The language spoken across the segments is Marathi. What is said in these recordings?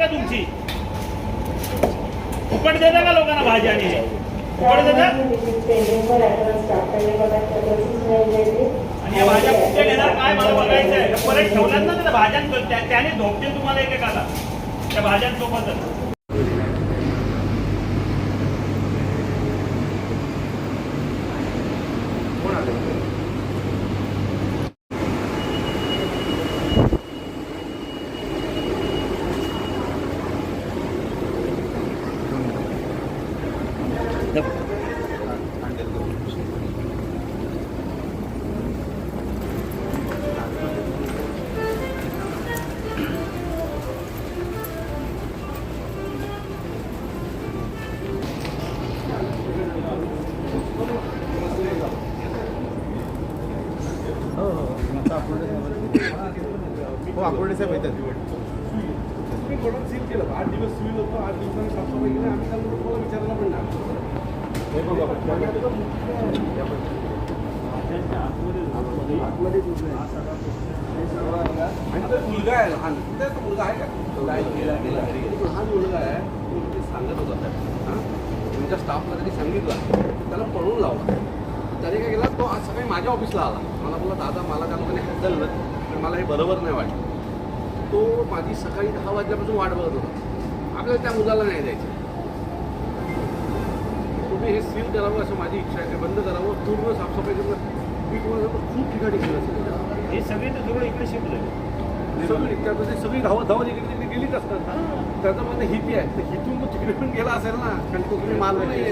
का तुमची? फुकट देता का लोकांना भाजी आणि फुकट देता आणि या भाज्या कुठे घेणार काय मला बघायचं आहे. परत ठेवल्यात ना त्या भाज्यां त्याने धोपतील तुम्हाला एकेकाला. त्या भाज्यांसोबतच हो आकुर्डे साहेब येतात मी थोडं सील केलं आठ दिवस सिव्हिल होतो आठ दिवसांनी साफसफाई केली आम्ही त्यांना तुम्हाला विचारायला पण मुलगा आहे लहान कुठे आहे तो मुलगा आहे का लहान मुलगा आहे ते सांगत होता हां तुमच्या स्टाफला त्यांनी सांगितलं त्याला पळून लावला त्याने काय केला तो आज सकाळी माझ्या ऑफिसला आला मला बोला दादा मला त्या लोकांनी हद्दललं पण मला हे बरोबर नाही वाटलं तो माझी सकाळी दहा वाजल्यापासून वाट बघत होता. आपल्याला त्या मुलाला नाही द्यायचं हे सील करावं असं माझी इच्छा आहे. ते बंद करावं. पूर्ण साफसफाई करून मी तुम्हाला खूप ठिकाणी केलं असेल हे सगळे तर सगळं इकडे झाले. सगळी त्यामध्ये सगळी धावत धावत इकडे तिकडे गेलीच असतात त्याचं म्हणजे हिती आहे. तर हिथून मग तिकडे पण गेला असेल ना कारण तो तुम्ही मारलं नाही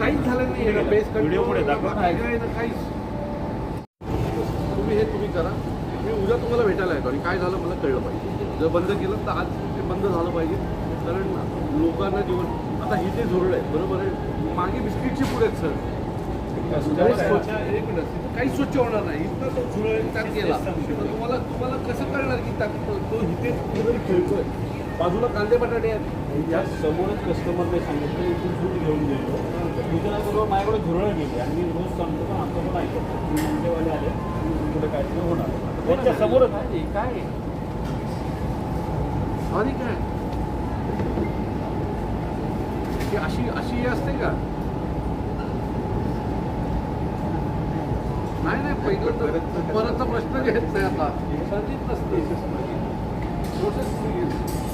काहीच झालं नाही बेस पुढे दाखवा. काहीच. तुम्ही हे तुम्ही करा. मी उद्या तुम्हाला भेटायला येतो. आणि काय झालं मला कळलं पाहिजे. जर बंद केलं तर आज ते बंद झालं पाहिजे. कारण लोकांना जीवन आता ही ते झुरळ आहे बरोबर आहे? मागे बिस्किटची पुढे आहेत सर. काही स्वच्छ एक मिनिट तिथं काही स्वच्छ होणार नाही. इथं तो झुरळ गेला. तर तुम्हाला तुम्हाला कसं कळणार की तो इथे कुठेतरी खेळतोय? बाजूला कांदे बटाटे आहेत. या समोरच कस्टमरने सांगितलं इथून दूध घेऊन गेलो. दुकानाबरोबर माझ्याकडे झुरळ गेली. आणि मी रोज सांगतो पण आता पण ऐकतो मी मुंबईवाले आले पुढे काहीतरी होणार. त्यांच्या समोरच काय काय आणि काय ही अशी अशी असते का नाही नाही पहिलं तर परतचा प्रश्न घेत नाही आता संधीच नसते प्रोसेस